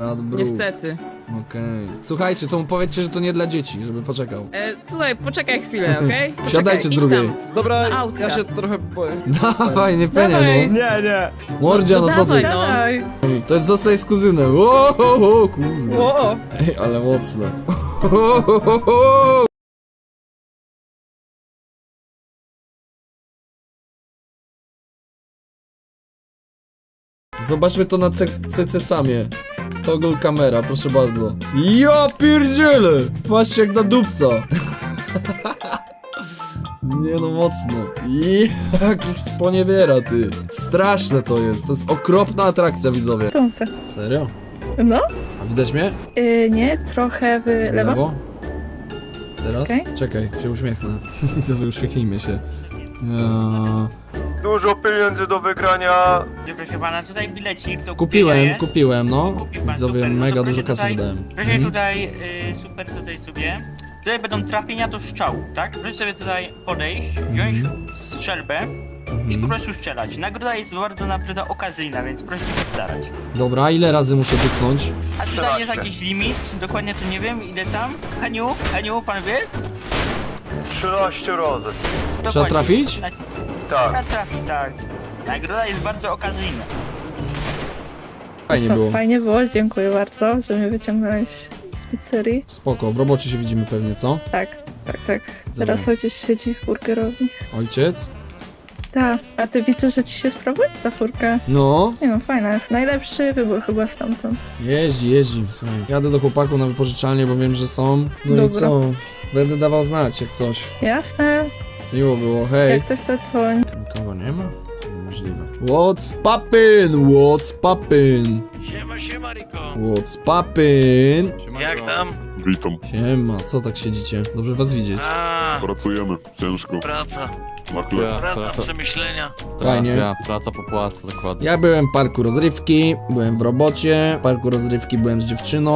Niestety. Okej. Słuchajcie, to mu powiedzcie, że to nie dla dzieci, żeby poczekał. E, słuchaj, poczekaj chwilę, okej? Poczekaj, Wsiadajcie z idź drugiej. tam. Dobra, Na autka. ja się trochę boję. Dawaj, nie penia, Dawaj. no. Nie, nie. Mordzia, no co ty? Dawaj, no. To jest zostaj z kuzynem. O, o, o, kurde. O, Ej, ale mocno. Zobaczmy to na CC-camie. Toggle kamera, proszę bardzo. Ja pierdzielę! Patrzcie jak na dupca. Nie no, mocno. Jak ich sponiewiera, ty. Straszne to jest. To jest okropna atrakcja, widzowie. to chcę. Serio? No, A widać mnie? yy, nie, trochę w lewo. Teraz? Okej. Czekaj, się uśmiechnę. Widzowie, uśmiechnijmy się. Ja... Dużo pieniędzy do wygrania. Proszę pana, tutaj bilecik do Kupiłem, kupienia jest. kupiłem, no. Kupił pan, Widzowie, super. No mega to dużo proszę kasy tutaj- wydałem. Proszę Mhm. tutaj, y, super tutaj sobie. Tutaj będą trafienia do strzału, tak? Proszę sobie tutaj podejść, wziąć strzelbę i po Mhm. prostu strzelać. Nagroda jest bardzo naprawdę okazyjna, więc proszę się postarać. Dobra, ile razy muszę dupnąć? A tutaj jest jakiś limit, dokładnie to nie wiem, ile tam. Heniu, Heniu, pan wie? 13 razy. Dokładnie. trafić? Na, Tak. tak. Nagroda jest bardzo okazyjna. Fajnie Co, było. fajnie było, dziękuję bardzo, że mnie wyciągnąłeś z pizzerii. Spoko, w robocie się widzimy pewnie, co? Tak, tak, tak. Teraz ojciec siedzi w burgerowni. Ojciec? Tak, a ty widzę, że ci się sprawuje ta furka. No, Nie no, fajna jest. Najlepszy wybór chyba stamtąd. jeździ, jeździ. Słuchaj, jadę do chłopaku na wypożyczalnię, bo wiem, że są. No i Dobra. co? Będę dawał znać, jak coś. Jasne, Miło było, hej. jak coś to dzwoń. Nikogo nie ma? Możliwe. What's poppin'? What's poppin'? Siema, siema Riko. What's poppin'? Jak tam? Witam, Siema, co tak siedzicie? Dobrze was widzieć. A, pracujemy, ciężko, praca, na chleb. praca, przemyślenia. Fajnie. praca po płacu, dokładnie. Ja byłem w parku rozrywki, byłem w robocie, w parku rozrywki byłem z dziewczyną.